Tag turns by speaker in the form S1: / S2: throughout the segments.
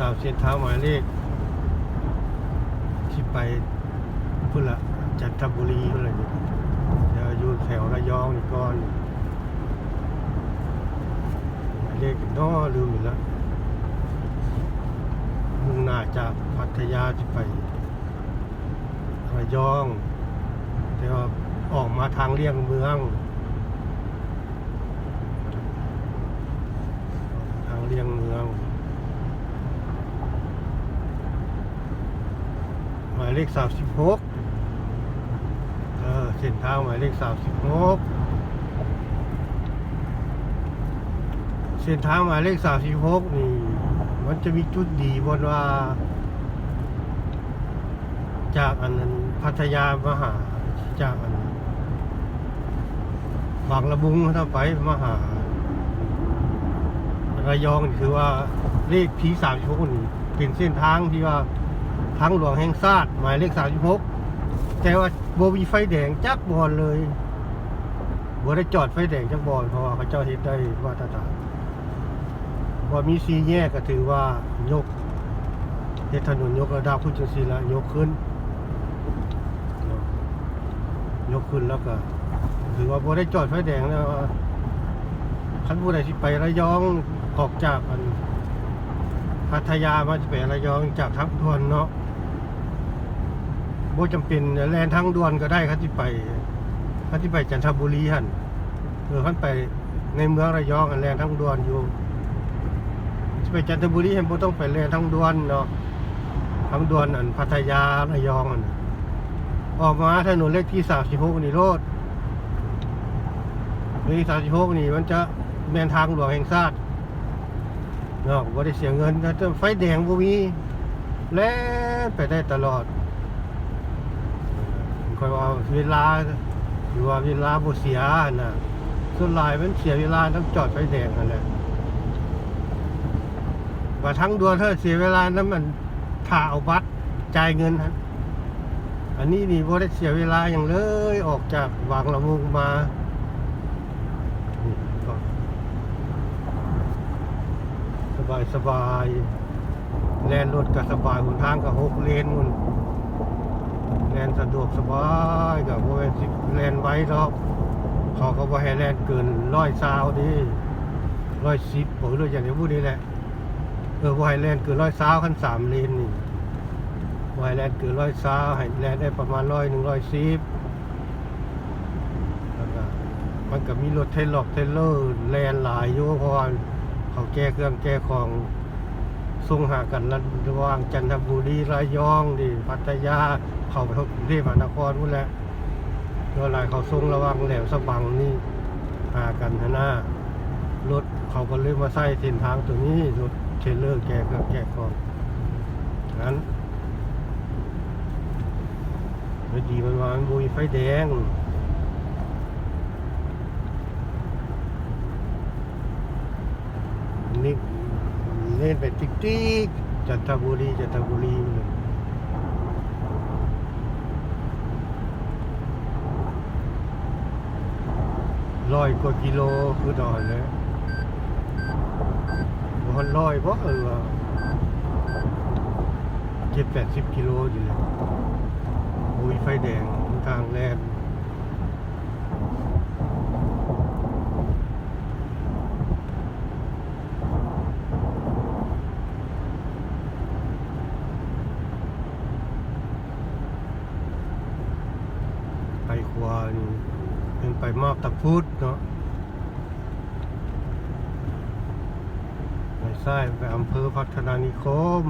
S1: ตามเส้นทางหมายเลข ที่ไปพุ่นละจันทบุรีอะไรนี่เดี๋ยวอยู่แถวระยองนี่ก่อนหมายเลขน้อลืมอีกแล้วมุ่งหน้าจากพัทยาที่ไประยองแต่ว่าออกมาทางเลี่ยงเมือง ทางเลี่ยงเมือง หมายเลขสามสิบหกเออเส้นทางหมายเลขสามสิบหกเส้นทางหมายเลขสามสิบหกนี่ มันจะมีจุดดีบนว่า จากอันนั้นพัทยามหาจากอันบางละมุงถ้าไปมหาระยองนี่คือว่าเลขที่สามสิบหกนี่เป็นเส้นทางที่ว่า ทางหลวงแห่งชาติหมายเลขสามสิบหกแต่ว่าโบมีไฟแดงจักบอลเลยบ่ได้จอดไฟแดงจักบอลเพราะว่าเขาเจ้าเฮ็ดได้มาตรฐานบ่มีสีแยกก็ถือว่ายกเฮ็ดถนนยกระดับพุทธศิลายกขึ้น ยกขึ้นแล้วก็ถือว่าบ่ได้จอดไฟแดงแล้วคันผู้ใดที่ไประยองออกจากอัน พัทยามาจะไประยองจากทางดวนเนาะบ่จำเป็นแลนทางด่วนก็ได้ครับที่ไปคันที่ไปจันทบุรีหั่นเออคันไปในเมืองระยองอันแลนทางด่วนอยู่ที่ไปจันทบุรีเห็นบ่ต้องไปแลนทางด่วนเนาะทางด่วนอันพัทยาระยองอันออกมาถนนเลขที่36นี่โลดเลข36นี่มันจะแมนทางหลวงแห่งชาติ เนาะบ่ได้เสียเงินแต่ไฟแดงบ่มีแล่นไปได้ตลอดค่อยว่าเวลาหรือว่าเวลาบ่เสียน่ะส่วนหลายมันเสียเวลาต้องจอดไฟแดงนั่นแหละว่าทั้งดวนเธอเสียเวลานั้นมันถ้าเอาบัตรจ่ายเงินฮะอันนี้นี่บ่ได้เสียเวลาอย่างเลยออกจากวางละมุงมา ส บายสบายแลนรถก็สบายหนทางก็หกเลนมุนแลนสะดวกสบายกับโมเนสิแลนไว้รอบเขาก็บ่ให้แลนเกินร้อยซาวดิร้อยสิบผมรู้อย่างนี้พูดนี่แหละเออบ่ให้แลนเกินร้อยซาวขั้นสามเลนนี่บ่ให้แลนเกินร้อยซาวให้แลนได้ประมาณร้อยหนึ่งร้อยสิบแล้วก็มันก็มีรถเทลล็อกเทลเลอร์แลนหลายอยู่เพราะว่า เขาแก้เครื่องแก้ของส่งหากันระหว่างจันทบุรีระยองดิพัทยาเขาไปกรุงเทพมหานครนู่นแหละเวลาเขาส่งระว่างแหลมสบังนี่หากันหน้ารถเขาก็เลยมาใส่เส้นทางตัวนี้รถเทรลเลอร์แก้เครื่องแก้ของงั้นดีมันว่ามันบุยไฟแดง นี่เล่นไปติ๊กติ๊กจันทบุรีจันทบุรีลยร้อยกว่ากิโลคือดอนเลยมันร้อยเพราะเออเจ็ดแปดสิบกิโลอยู่เลยโอ้ยไฟแดงทางแลน ไปขวานี่เป็นไป พุธเนาะไปซ้ายไปอำเภอพัฒนานิคม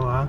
S2: 干嘛